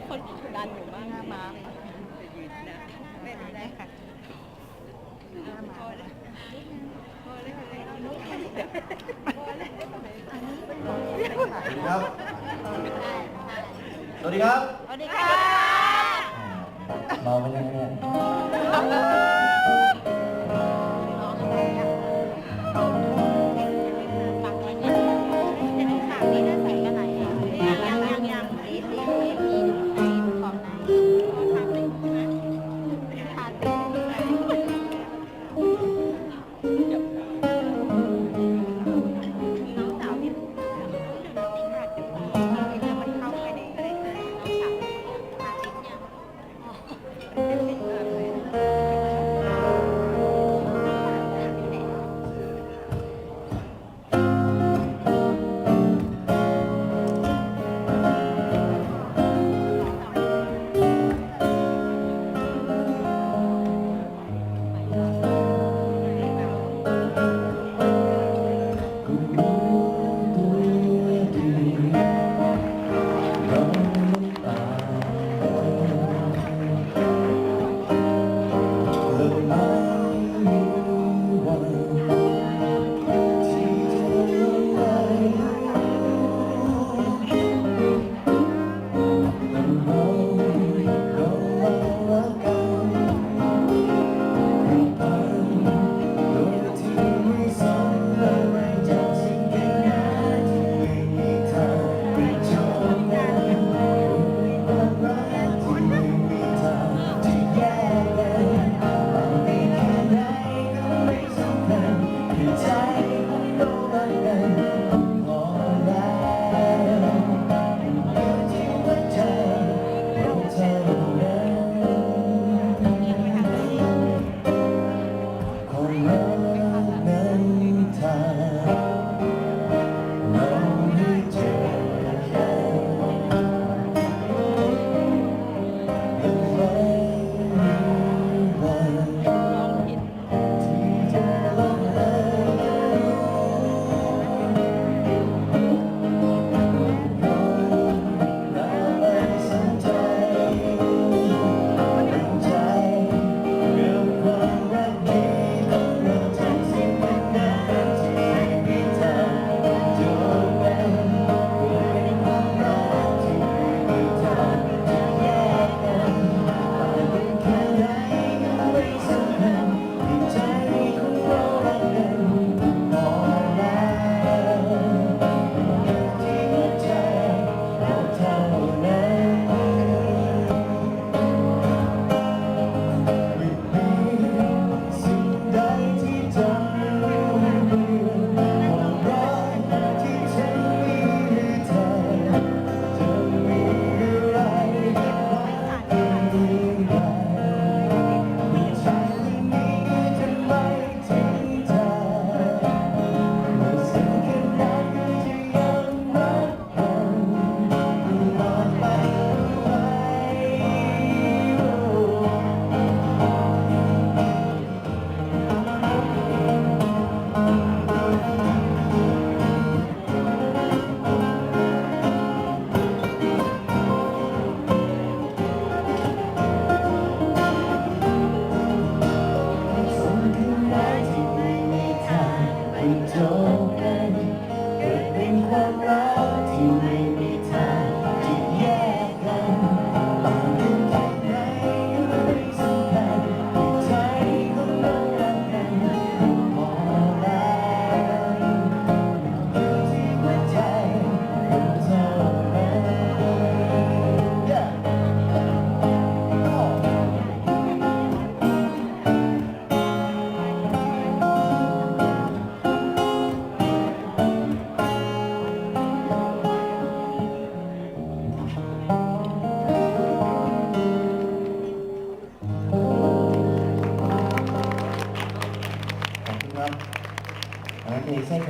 กคนดันหนูมากมายืนะม้ากสวัสดีครับ สวัสดีครับ สวัสดีครับเราไม่ได้เนี่ย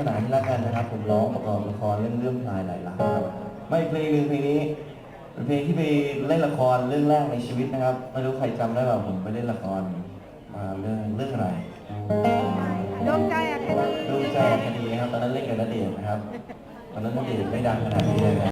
ขนาดนี้แล้วกันนะครับ ผมร้องประกอบละครเรื่องเรื่องพลายหลายล้านครับไม่เพลงหนึ่งเพลงนี้เป็นเพลงที่ไปเล่นละครเรื่องแรกในชีวิตนะครับไม่รู้ใครจำได้เปล่าผมไปเล่นละครมาเรื่องเรื่องอะไรดวงใจอะคดี ดวงใจคดีครับตอนนั้นเล่นกับณเดชนนะครับตอนนั้นณเดชน์ไม่ดังขนาดนี้เลยนะ